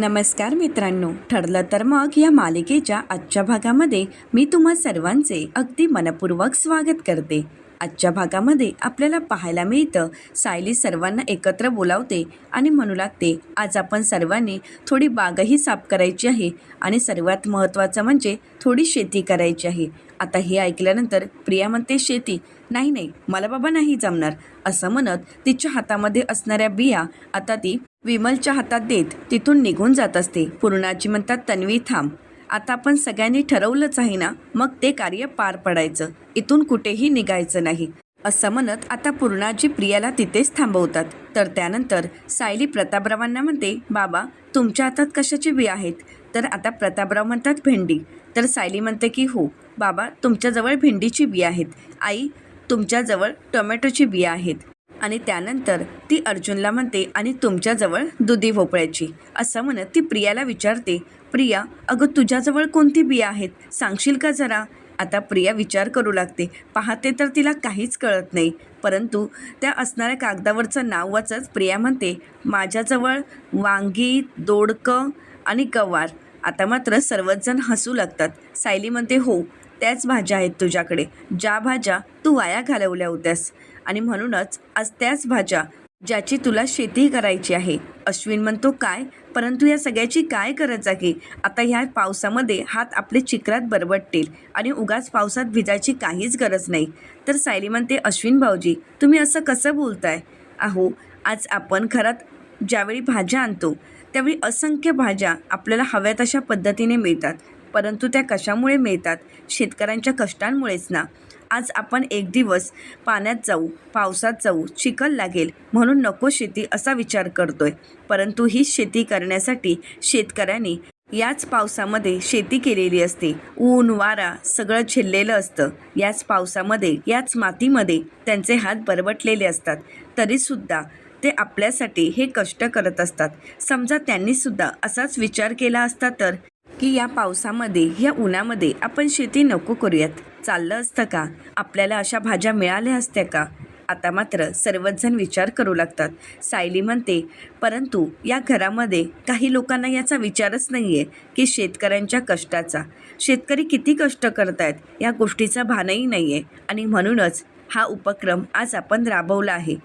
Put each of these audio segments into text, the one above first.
नमस्कार मित्रांनो. ठरलं तर मग या मालिकेच्या आजच्या भागामध्ये मी तुम्हा सर्वांचे अगदी मनपूर्वक स्वागत करते. आजच्या भागामध्ये आपल्याला पाहायला मिळतं सायली सर्वांना एकत्र बोलावते आणि म्हणू लागते आज आपण सर्वांनी थोडी बागही साफ करायची आहे आणि सर्वात महत्त्वाचं म्हणजे थोडी शेती करायची आहे. आता हे ऐकल्यानंतर प्रिया म्हणते शेती? नाही नाही मला बाबा नाही जमणार. असं म्हणत तिच्या हातामध्ये असणाऱ्या बिया आता ती विमलच्या हातात देत तिथून निघून जात असते. पूर्णाजी म्हणतात तन्वी थांब. आता आपण सगळ्यांनी ठरवलंच आहे ना? मग ते कार्य पार पडायचं. इथून कुठेही निघायचं नाही. असं म्हणत आता पूर्णाजी प्रियाला तिथेच थांबवतात. तर त्यानंतर सायली प्रतापरावांना म्हणते बाबा तुमच्या हातात कशाची बी आहेत? तर आता प्रतापराव म्हणतात भेंडी. तर सायली म्हणते की हो बाबा तुमच्याजवळ भेंडीची बी आहेत. आई तुमच्याजवळ टोमॅटोची बिया आहेत. आणि त्यानंतर ती अर्जुनला म्हणते आणि तुमच्याजवळ दुधी भोपळ्याची. असं म्हणत ती प्रियाला विचारते प्रिया अगं तुझ्याजवळ कोणती बिया आहेत? सांगशील का जरा? आता प्रिया विचार करू लागते पाहते तर तिला काहीच कळत नाही. परंतु त्या असणाऱ्या कागदावरचं नाव वाचत प्रिया म्हणते माझ्याजवळ वांगी दोडकं आणि गवार. आता मात्र सर्वचजण हसू लागतात. सायली म्हणते हो त्याच भाज्या आहेत तुझ्याकडे. ज्या भाज्या तू वाया घालवल्या होत्यास. आणि म्हणूनच आज त्याच भाज्या ज्याची तुला शेती करायची आहे. अश्विन म्हणतो काय? परंतु या सगळ्याची काय गरज आहे? आता ह्या पावसामध्ये हात आपले चिखलात बरबटतील आणि उगाच पावसात भिजायची काहीच गरज नाही. तर सायली म्हणते अश्विन भाऊजी तुम्ही असं कसं बोलताय? अहो आज आपण घरात ज्यावेळी भाज्या आणतो त्यावेळी असंख्य भाज्या आपल्याला हव्या तशा पद्धतीने मिळतात. परंतु त्या कशामुळे मिळतात? शेतकऱ्यांच्या कष्टांमुळेच ना. आज आपण एक दिवस पाण्यात जाऊ पावसात जाऊ चिखल लागेल म्हणून नको शेती असा विचार करतोय. परंतु ही शेती करण्यासाठी शेतकऱ्यांनी याच पावसामध्ये शेती केलेली असते. ऊन वारा सगळं झेललेलं असतं. याच पावसामध्ये याच मातीमध्ये त्यांचे हात बरबटलेले असतात. तरीसुद्धा ते आपल्यासाठी हे कष्ट करत असतात. समजा त्यांनीसुद्धा असाच विचार केला असता तर की या पावसामध्ये या उन्हामध्ये आपण शेती नको करूयात. चाललं असतं का? आपल्याला अशा भाज्या मिळाल्या असत्या का? आता मात्र सर्वचजण विचार करू लागतात. सायली म्हणते परंतु या घरामध्ये काही लोकांना याचा विचारच नाही आहे की शेतकऱ्यांच्या कष्टाचा. शेतकरी किती कष्ट करत आहेत या गोष्टीचा भानही नाही आहे आणि म्हणूनच हा उपक्रम आज आपण राबवला आहे.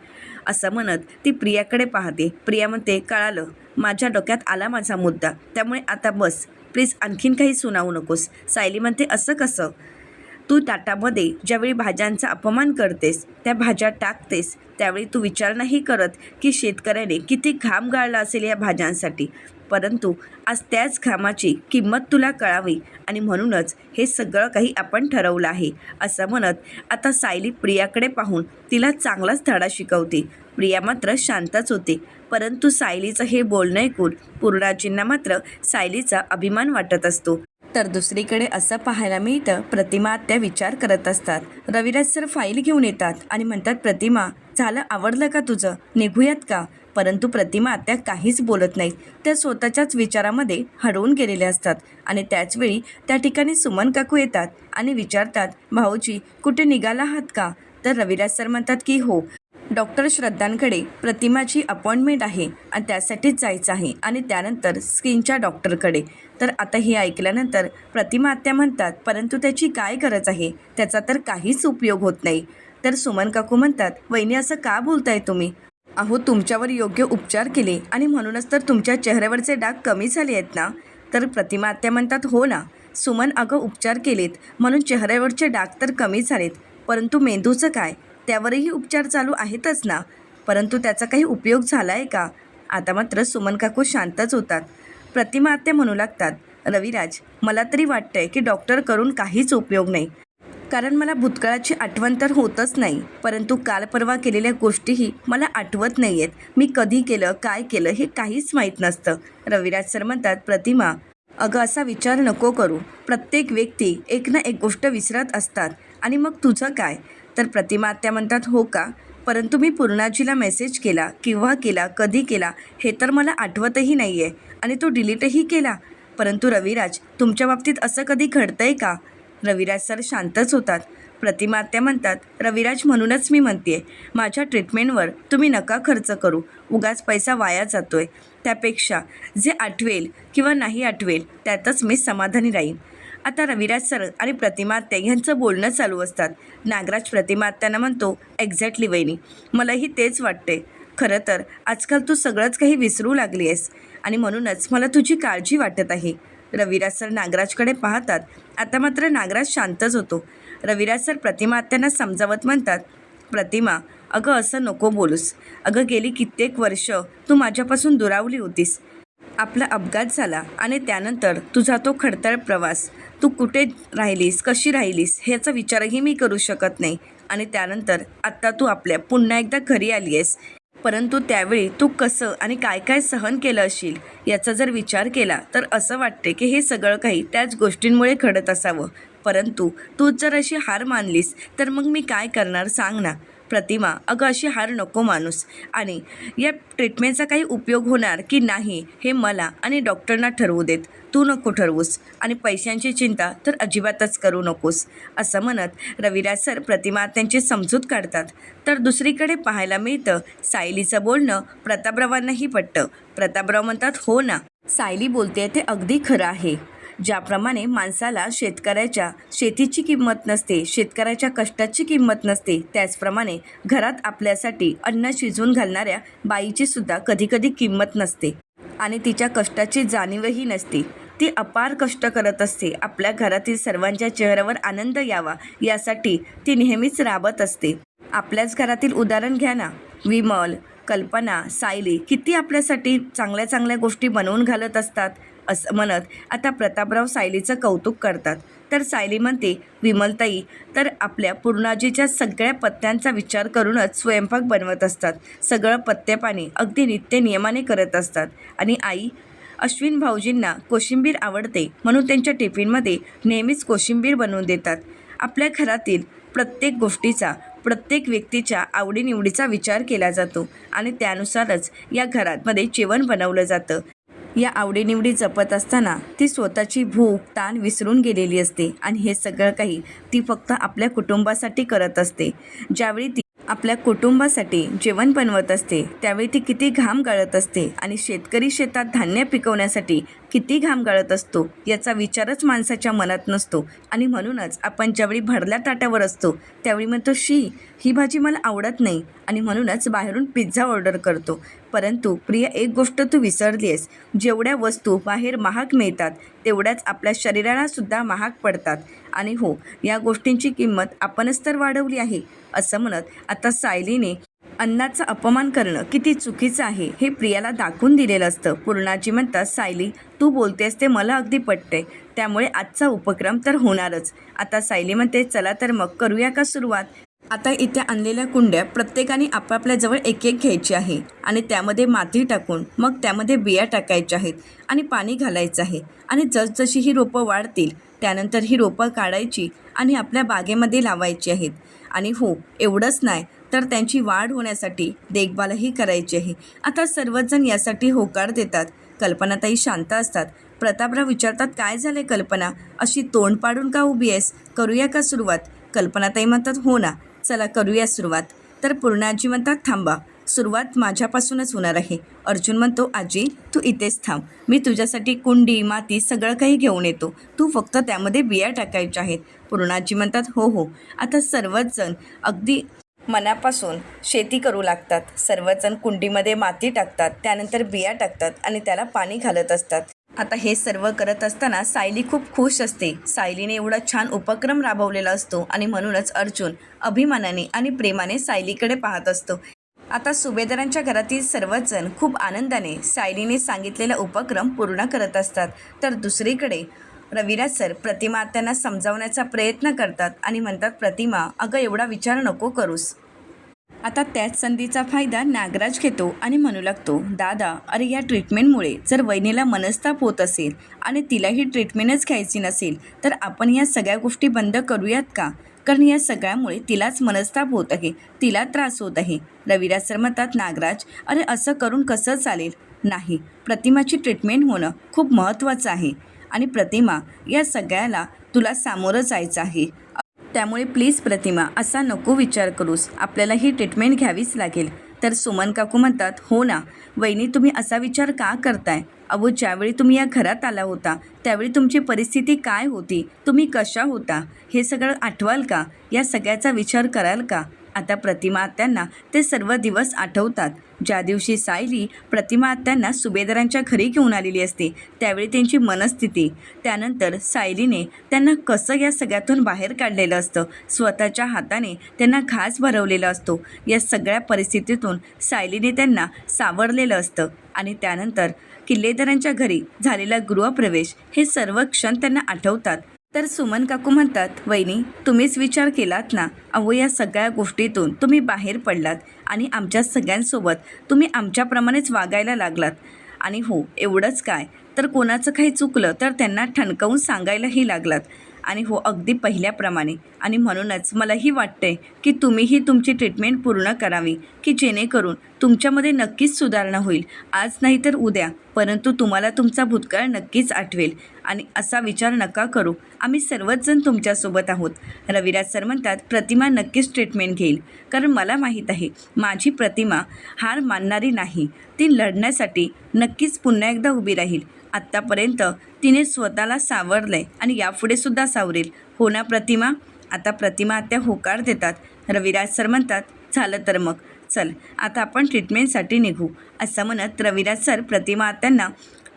असं म्हणत ती प्रियाकडे पाहते. प्रिया म्हणते कळालं. माझ्या डोक्यात आला माझा मुद्दा. त्यामुळे आता बस. प्लीज आणखीन काही सुनावू नकोस. सायली म्हणते असं कसं? तू ताटामध्ये ज्यावेळी भाज्यांचा अपमान करतेस त्या भाज्या टाकतेस त्यावेळी तू विचार नाही करत की शेतकऱ्याने किती घाम गाळला असेल या भाज्यांसाठी. परंतु आज त्याच घामाची किंमत तुला कळावी आणि म्हणूनच हे सगळं काही आपण ठरवलं आहे असं म्हणत आता सायली प्रियाकडे पाहून तिला चांगलाच धडा शिकवते. प्रिया मात्र शांतच होते. परंतु सायलीचं हे बोलणं ऐकून पूर्णाजींना मात्र सायलीचा अभिमान वाटत असतो. तर दुसरीकडे असं पाहायला मिळतं प्रतिमा आत्या विचार करत असतात. रविराज सर फाईल घेऊन येतात आणि म्हणतात प्रतिमा झालं आवडलं का तुझं? निघूयात का? परंतु प्रतिमा आत्या काहीच बोलत नाहीत. त्या स्वतःच्याच विचारामध्ये हरवून गेलेल्या असतात आणि त्याचवेळी त्या ठिकाणी सुमन काकू येतात आणि विचारतात भाऊजी कुठे निघाला आहात का? तर रविराज सर म्हणतात की हो डॉक्टर श्रद्धांकडे प्रतिमाची अपॉइंटमेंट आहे आणि त्यासाठीच जायचं आहे आणि त्यानंतर स्किनच्या डॉक्टरकडे. तर आता हे ऐकल्यानंतर प्रतिमा आत्या म्हणतात परंतु त्याची काय गरज आहे? त्याचा तर काहीच उपयोग होत नाही. तर सुमन काकू म्हणतात वहिनी असं का बोलताय तुम्ही? अहो तुमच्यावर योग्य उपचार केले आणि म्हणूनच तर तुमच्या चेहऱ्यावरचे डाग कमी झाले आहेत ना? तर प्रतिमा आत्या म्हणतात हो ना. सुमन अगं उपचार केलेत म्हणून चेहऱ्यावरचे डाग तर कमी झालेत. परंतु मेंदूचं काय? त्यावरही उपचार चालू आहेतच ना? परंतु त्याचा काही उपयोग झाला आहे का? आता मात्र सुमन काकू शांतच होतात. प्रतिमा आत्या म्हणू लागतात रविराज मला तरी वाटतंय की डॉक्टर करून काहीच उपयोग नाही. कारण मला भूतकाळाची आठवण तर होतच नाही परंतु काल परवा केलेल्या गोष्टीही मला आठवत नाही आहेत मी कधी केलं काय केलं हे काहीच माहीत नसतं. रविराज सर म्हणतात प्रतिमा अगं असा विचार नको करू. प्रत्येक व्यक्ती एक ना एक गोष्ट विसरत असतात. आणि मग तुझं काय? तर प्रतिमा आत्या म्हणतात हो का? परंतु मी पूर्णाजीला मेसेज केला. किंवा केला? कधी केला? हे तर मला आठवतही नाही आहे आणि तो डिलीटही केला. परंतु रविराज तुमच्या बाबतीत असं कधी घडतंय का? रविराज सर शांतच होतात. प्रतिमा आत्या म्हणतात रविराज म्हणूनच मी म्हणते माझ्या ट्रीटमेंटवर तुम्ही नका खर्च करू. उगाच पैसा वाया जातोय. त्यापेक्षा जे आठवेल किंवा नाही आठवेल त्यातच मी समाधानी राहीन. आता रविराज सर आणि प्रतिमा आत्या ह्यांचं बोलणं चालू असतात. नागराज प्रतिमा आत्यांना म्हणतो एक्झॅक्टली वहिनी. मलाही तेच वाटते खरं तर आजकाल तू सगळंच काही विसरू लागली आहेस. आणि म्हणूनच मला तुझी काळजी वाटत आहे. रविराज सर नागराजकडे पाहतात. आता मात्र नागराज शांतच होतो. रविराज सर प्रतिमा आत्यांना समजावत म्हणतात प्रतिमा अगं असं नको बोलूस. अगं गेली कित्येक वर्ष तू माझ्यापासून दुरावली होतीस. आपला अपघात झाला आणि त्यानंतर तुझा तो खडतळ प्रवास. तू कुठे राहिलीस? कशी राहिलीस? ह्याचा विचारही मी करू शकत नाही. आणि त्यानंतर आत्ता तू आपल्या पुन्हा एकदा घरी आली आहेस परंतु त्यावेळी तू कसं आणि काय काय सहन केलं असेल? याचा जर विचार केला तर असं वाटते की हे सगळं काही त्याच गोष्टींमुळे घडत असावं. परंतु तू जर अशी हार मानलीस तर मग मी काय करणार सांग ना. प्रतिमा. अगं अशी हार नको माणूस आणि या ट्रीटमेंटचा काही उपयोग होणार की नाही हे मला आणि डॉक्टरना ठरवू देत. तू नको ठरवूस. आणि पैशांची चिंता तर अजिबातच करू नकोस. असं म्हणत रविराज सर प्रतिमा त्यांची समजूत काढतात. तर दुसरीकडे पाहायला मिळतं सायलीचं बोलणं प्रतापरावांनाही पटतं. प्रतापराव म्हणतात हो ना. सायली बोलते ते अगदी खरं आहे. ज्याप्रमाणे माणसाला शेतकऱ्याच्या शेतीची किंमत नसते शेतकऱ्याच्या कष्टाची किंमत नसते त्याचप्रमाणे घरात आपल्यासाठी अन्न शिजवून घालणाऱ्या बाईची सुद्धा कधीकधी किंमत नसते आणि तिच्या कष्टाची जाणीवही नसते. ती अपार कष्ट करत असते. आपल्या घरातील सर्वांच्या चेहऱ्यावर आनंद यावा यासाठी ती नेहमीच राबत असते. आपल्याच घरातील उदाहरण घ्या ना. विमल कल्पना सायली किती आपल्यासाठी चांगल्या चांगल्या गोष्टी बनवून घालत असतात? असं म्हणत आता प्रतापराव सायलीचं कौतुक करतात. तर सायली म्हणते विमलताई तर आपल्या पूर्णाजीच्या सगळ्या पत्त्यांचा विचार करूनच स्वयंपाक बनवत असतात. सगळं पत्त्यापाणी अगदी नित्य नियमाने करत असतात. आणि आई अश्विन भाऊजींना कोशिंबीर आवडते म्हणून त्यांच्या टिफिनमध्ये नेहमीच कोशिंबीर बनवून देतात. आपल्या घरातील प्रत्येक गोष्टीचा प्रत्येक व्यक्तीच्या आवडीनिवडीचा विचार केला जातो आणि त्यानुसारच या घरामध्ये जेवण बनवलं जातं. या आवडीनिवडी जपत असताना ती स्वतःची भूक ताण विसरून गेलेली असते आणि हे सगळं काही ती फक्त आपल्या कुटुंबासाठी करत असते. ज्यावेळी ती आपल्या कुटुंबासाठी जेवण बनवत असते त्यावेळी ती किती घाम गाळत असते आणि शेतकरी शेतात धान्य पिकवण्यासाठी किती घाम गाळत असतो याचा विचारच माणसाच्या मनात नसतो. आणि म्हणूनच आपण ज्यावेळी भरल्या ताटावर असतो त्यावेळी म्हणतो शी ही भाजी मला आवडत नाही. आणि म्हणूनच बाहेरून पिझ्झा ऑर्डर करतो. परंतु प्रिय एक गोष्ट तू विसरली आहेस जेवढ्या वस्तू बाहेर महाग मिळतात तेवढ्याच आपल्या शरीरालासुद्धा महाग पडतात. आणि हो या गोष्टींची किंमत आपणच तर वाढवली आहे असं म्हणत आता सायलीने अन्नाचा अपमान करणं किती चुकीचं आहे हे प्रियाला दाखवून दिलेलं असतं. पूर्णाजी म्हणतात सायली तू बोलतेस ते मला अगदी पटते त्यामुळे आजचा उपक्रम तर होणारच. आता सायली म्हणते चला तर मग करूया का सुरुवात? आता इथे आणलेल्या कुंड्या प्रत्येकाने आपापल्याजवळ एक एक घ्यायची आहे आणि त्यामध्ये माती टाकून मग त्यामध्ये बिया टाकायच्या आहेत आणि पाणी घालायचं आहे. आणि जसजशी ही रोपं वाढतील त्यानंतर ही रोपं काढायची आणि आपल्या बागेमध्ये लावायची आहेत. आणि हो एवढंच नाही तर त्यांची वाढ होण्यासाठी देखभालही करायची आहे. आता सर्वजण यासाठी होकार देतात. कल्पनाताई शांत असतात. प्रतापराव विचारतात काय झाले कल्पना? अशी तोंड पाडून का उभी आहेस? करूया का सुरुवात? कल्पनाताई म्हणतात हो ना. चला करूया सुरुवात. तर पूर्णाजी म्हणतात थांबा. सुरुवात माझ्यापासूनच होणार आहे. अर्जुन म्हणतो आजी तू इथेच थांब. मी तुझ्यासाठी कुंडी माती सगळं काही घेऊन येतो. तू फक्त त्यामध्ये बिया टाकायच्या आहेत. पूर्णाजी म्हणतात हो हो. आता सर्वच जण अगदी मनापासून शेती करू लागतात. सर्वजण कुंडीमध्ये माती टाकतात त्यानंतर बिया टाकतात आणि त्याला पाणी घालत असतात. आता हे सर्व करत असताना सायली खूप खुश असते. सायलीने एवढा छान उपक्रम राबवलेला असतो आणि म्हणूनच अर्जुन अभिमानाने आणि प्रेमाने सायलीकडे पाहत असतो. आता सुभेदारांच्या घरातील सर्वच जण खूप आनंदाने सायलीने सांगितलेला उपक्रम पूर्ण करत असतात. तर दुसरीकडे रविराज सर प्रतिमा त्यांना समजावण्याचा प्रयत्न करतात आणि म्हणतात प्रतिमा अगं एवढा विचार नको करूस. आता त्याच संधीचा फायदा नागराज घेतो आणि म्हणू लागतो दादा अरे या ट्रीटमेंटमुळे जर वहिनीला मनस्ताप होत असेल आणि तिला ही ट्रीटमेंटच घ्यायची नसेल तर आपण या सगळ्या गोष्टी बंद करूयात का? कारण या सगळ्यामुळे तिलाच मनस्ताप होत आहे तिला त्रास होत आहे. रविराज सर म्हणतात नागराज अरे असं करून कसं चालेल? नाही प्रतिमाची ट्रीटमेंट होणं खूप महत्त्वाचं आहे. आणि प्रतिमा या सगळ्याला तुला सामोरं जायचं आहे. त्यामुळे प्लीज प्रतिमा असा नको विचार करूस. आपल्याला ही ट्रीटमेंट घ्यावीच लागेल. तर सुमन काकू म्हणतात हो ना. वहिनी तुम्ही असा विचार का करताय? अहो ज्यावेळी तुम्ही या घरात आला होता त्यावेळी तुमची परिस्थिती काय होती? तुम्ही कशा होता? हे सगळं आठवाल का? या सगळ्याचा विचार कराल का? आता प्रतिमा त्यांना ते सर्व दिवस आठवतात. ज्या दिवशी सायली प्रतिमा आत्यांना सुभेदारांच्या घरी घेऊन आलेली असते त्यावेळी त्यांची मनस्थिती. त्यानंतर सायलीने त्यांना कसं या सगळ्यातून बाहेर काढलेलं असतं स्वतःच्या हाताने त्यांना घास भरवलेला असतो या सगळ्या परिस्थितीतून सायलीने त्यांना सावरलेलं असतं आणि त्यानंतर किल्लेदारांच्या घरी झालेला गृहप्रवेश हे सर्व क्षण त्यांना आठवतात. तर सुमन काकू म्हणतात वहिनी तुम्हीच विचार केलात ना? अहो या सगळ्या गोष्टीतून तुम्ही बाहेर पडलात आणि आमच्या सगळ्यांसोबत तुम्ही आमच्याप्रमाणेच वागायला लागलात. आणि हो एवढंच काय? तर कोणाचं काही चुकलं तर त्यांना ठणकावून सांगायलाही लागलात. आणि हो अगदी पहिल्याप्रमाणे. आणि म्हणूनच मलाही वाटते की तुम्हीही तुमची ट्रीटमेंट पूर्ण करावी की जेणेकरून तुमच्यामध्ये नक्कीच सुधारणा होईल. आज नाही तर उद्या परंतु तुम्हाला तुमचा भूतकाळ नक्कीच आठवेल. आणि असा विचार नका करू. आम्ही सर्वच जण तुमच्यासोबत आहोत. रविराज सर म्हणतात प्रतिमा नक्कीच ट्रीटमेंट घेईल. कारण मला माहीत आहे माझी प्रतिमा हार मानणारी नाही. ती लढण्यासाठी नक्कीच पुन्हा एकदा उभी राहील. आत्तापर्यंत तिने स्वतःला सावरलंय आणि यापुढे सुद्धा सावरेल. हो ना प्रतिमा? आता प्रतिमा आत्या होकार देतात. रविराज सर म्हणतात झालं तर मग. चल आता आपण ट्रीटमेंटसाठी निघू. असं म्हणत रविराज सर प्रतिमा आत्यांना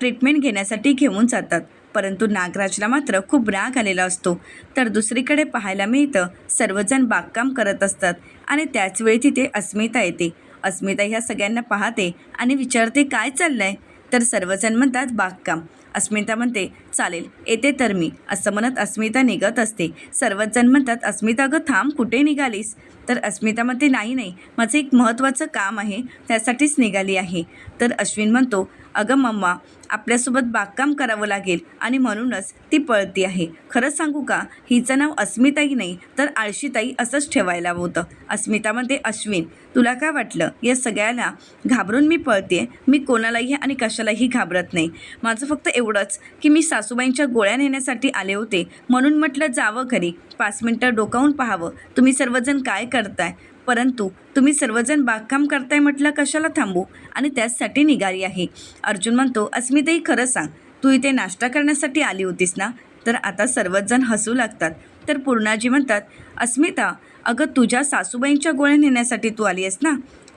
ट्रीटमेंट घेण्यासाठी घेऊन जातात. परंतु नागराजला मात्र खूप राग आलेला असतो. तर दुसरीकडे पाहायला मिळतं सर्वजण बागकाम करत असतात आणि त्याचवेळी तिथे अस्मिता येते. अस्मिता ह्या सगळ्यांना पाहते आणि विचारते काय चाललं आहे तर सर्वजण म्हणतात बागकाम. अस्मिता म्हणते चालेल येते तर मी. असं म्हणत अस्मिता निघत असते. सर्वच जण म्हणतात अस्मिता गं थांब कुठे निघालीस? तर अस्मिता म्हणते नाही नाही माझं एक महत्त्वाचं काम आहे त्यासाठीच निघाली आहे. तर अश्विन म्हणतो अगं मम्मा आपल्यासोबत बागकाम करावं लागेल आणि म्हणूनच ती पळती आहे. खरंच सांगू का हिचं नाव अस्मिताई नाही तर आळशीताई असंच ठेवायला होतं. अस्मिता म्हणते अश्विन तुला काय वाटलं? या सगळ्याला घाबरून मी पळते मी कोणालाही आणि कशालाही घाबरत नाही. माझं फक्त एवढंच की मी सासूबाईंच्या गोळ्या नेण्यासाठी आले होते. म्हणून म्हटलं जावं घरी. पाच मिनटं डोकावून पाहावं. तुम्ही सर्वजण काय करताय? परंतु तुम्ही सर्वजण बागकाम करताय म्हटलं कशाला थांबू? आणि त्याचसाठी निघाली आहे. अर्जुन म्हणतो अस्मिताई खरं सांग. तू इथे नाश्ता करण्यासाठी आली होतीस ना? तर आता सर्वच जण हसू लागतात. तर पूर्णाजी म्हणतात अस्मिता अगं तुझ्या सासूबाईंच्या गोळ्या नेण्यासाठी तू आली आहेस ना?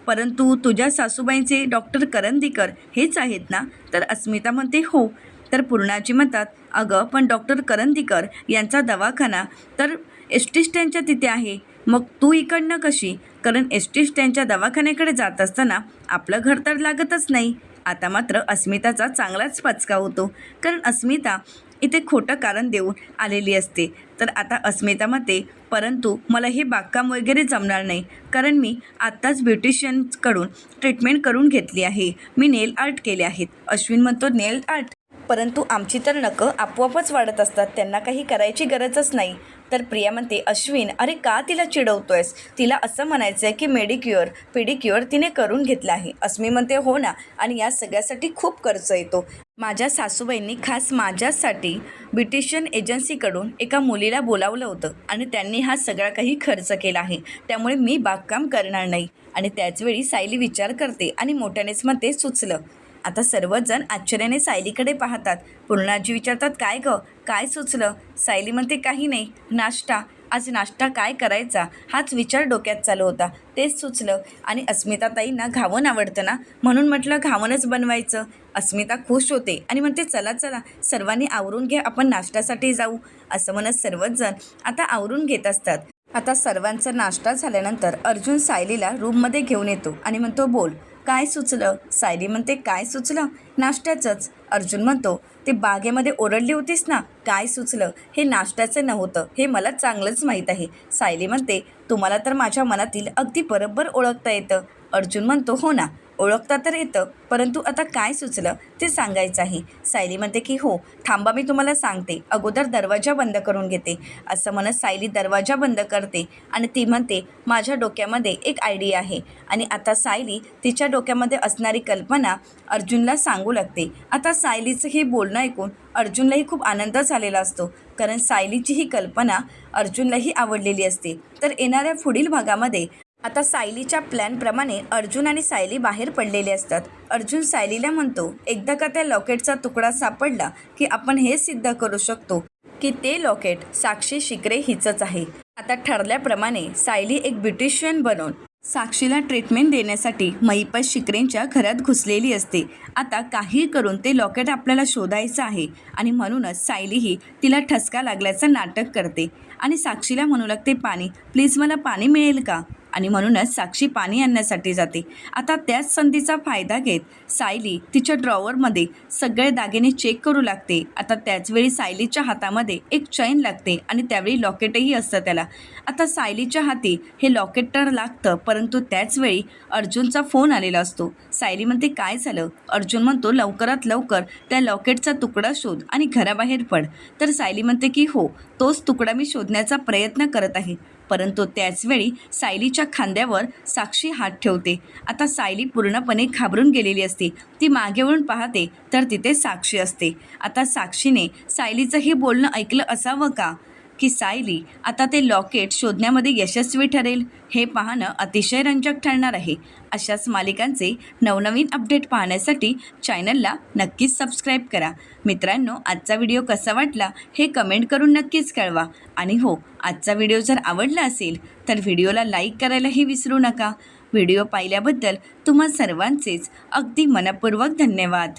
परंतु तुझ्या सासूबाईंचे डॉक्टर करंदीकर हेच आहेत ना? तर अस्मिता म्हणते हो. तर पूर्णाजी म्हणतात अगं पण डॉक्टर करंदीकर यांचा दवाखाना तर एस टी स्टँडच्या तिथे आहे. मग तू इकडनं कशी? कारण एस टी स्टँडच्या दवाखान्याकडे जात असताना आपलं घर तर लागतच नाही. आता मात्र अस्मिताचा चांगलाच पचका होतो. कारण अस्मिता इथे खोटं कारण देऊन आलेली असते. तर आता अस्मिता मते परंतु मला हे बागकाम वगैरे जमणार नाही. कारण मी आत्ताच ब्युटिशियनकडून ट्रीटमेंट करून घेतली आहे. मी नेल आर्ट केले आहेत. अश्विन म्हणतो नेल आर्ट? परंतु आमची तर नकं आपोआपच वाढत असतात. त्यांना काही करायची गरजच नाही. तर प्रिया म्हणते अश्विन अरे का तिला चिडवतोयस? तिला असं म्हणायचं आहे की मेडिक्युअर पेडिक्युअर तिने करून घेतलं आहे. अस्मी म्हणते हो ना आणि या सगळ्यासाठी खूप खर्च येतो. माझ्या सासूबाईंनी खास माझ्यासाठी ब्युटिशियन एजन्सीकडून एका मुलीला बोलावलं होतं आणि त्यांनी हा सगळा काही खर्च केला आहे. त्यामुळे मी बागकाम करणार नाही. आणि त्याचवेळी सायली विचार करते आणि मोठ्यानेच म्हणते सुचलं. आता सर्वच जण आश्चर्याने सायलीकडे पाहतात. पूर्णाजी विचारतात काय गं? काय सुचलं? सायली म्हणते काही नाही नाश्ता. आज नाश्ता काय करायचा? हाच विचार डोक्यात चालू होता. तेच सुचलं. आणि अस्मिताताईंना घावन आवडतं ना? म्हणून म्हटलं घावनच बनवायचं. अस्मिता खुश होते आणि म्हणते चला चला सर्वांनी आवरून घ्या आपण नाश्त्यासाठी जाऊ. असं म्हणत सर्वच जण आता आवरून घेत असतात. आता सर्वांचा नाश्ता झाल्यानंतर अर्जुन सायलीला रूममध्ये घेऊन येतो आणि म्हणतो बोल काय सुचलं? सायली म्हणते काय सुचलं? नाश्त्याचंच. अर्जुन म्हणतो ते बागेमध्ये ओरडली होतीस ना? काय सुचलं? हे नाश्त्याचं नव्हतं. हे मला चांगलंच माहीत आहे. सायली म्हणते तुम्हाला तर माझ्या मनातील अगदी बरोबर ओळखता येतं. अर्जुन म्हणतो हो ना. ओळखता तर येतं परंतु आता काय सुचलं ते सांगायचं आहे सायली म्हणते की हो थांबा मी तुम्हाला सांगते. अगोदर दरवाजा बंद करून घेते. असं म्हणत सायली दरवाजा बंद करते आणि ती म्हणते माझ्या डोक्यामध्ये एक आयडिया आहे. आणि आता सायली तिच्या डोक्यामध्ये असणारी कल्पना अर्जुनला सांगू लागते. आता सायलीचं हे बोलणं ऐकून अर्जुनलाही खूप आनंद झालेला असतो कारण सायलीची ही कल्पना अर्जुनलाही आवडलेली असते. तर येणाऱ्या पुढील भागामध्ये आता सायलीच्या प्लॅनप्रमाणे अर्जुन आणि सायली बाहेर पडलेले असतात. अर्जुन सायलीला म्हणतो एकदा का त्या लॉकेटचा तुकडा सापडला की आपण हे सिद्ध करू शकतो की ते लॉकेट साक्षी शिकरे हिचंच आहे. आता ठरल्याप्रमाणे सायली एक ब्युटिशियन बनवून साक्षीला ट्रीटमेंट देण्यासाठी मईपत शिकरेंच्या घरात घुसलेली असते. आता काही करून ते लॉकेट आपल्याला शोधायचं आहे आणि म्हणूनच सायलीही तिला ठसका लागल्याचं नाटक करते. आणि साक्षीला म्हणू लागते पाणी प्लीज मला पाणी मिळेल का? आणि म्हणूनच साक्षी पाणी आणण्यासाठी जाते. आता त्याच संधीचा फायदा घेत सायली तिच्या ड्रॉवरमध्ये सगळे दागिने चेक करू लागते. आता त्याचवेळी सायलीच्या हातामध्ये एक चैन लागते आणि त्यावेळी लॉकेटही असतं त्याला. आता सायलीच्या हाती हे लॉकेट तर लागतं परंतु त्याचवेळी अर्जुनचा फोन आलेला असतो. सायली म्हणते काय झालं? अर्जुन म्हणतो लवकरात लवकर त्या लॉकेटचा तुकडा शोध आणि घराबाहेर पड. तर सायली म्हणते की हो तोच तुकडा मी शोधण्याचा प्रयत्न करत आहे. परंतु त्याचवेळी सायलीच्या खांद्यावर साक्षी हात ठेवते. आता सायली पूर्णपणे घाबरून गेलेली असते. ती मागे वळून पाहते तर तिथे साक्षी असते. आता साक्षीने सायलीचं हे बोलणं ऐकलं असावं का? की सायली आता ते लॉकेट शोधण्यामध्ये यशस्वी ठरेल हे पाहणं अतिशय रंजक ठरणार आहे. अशाच मालिकांचे नवनवीन अपडेट पाहण्यासाठी चॅनलला नक्कीच सबस्क्राईब करा. मित्रांनो आजचा व्हिडिओ कसा वाटला हे कमेंट करून नक्कीच कळवा. आणि हो आजचा व्हिडिओ जर आवडला असेल तर व्हिडिओला लाईक करायलाही विसरू नका. व्हिडिओ पाहिल्याबद्दल तुम्हा सर्वांचेच अगदी मनपूर्वक धन्यवाद.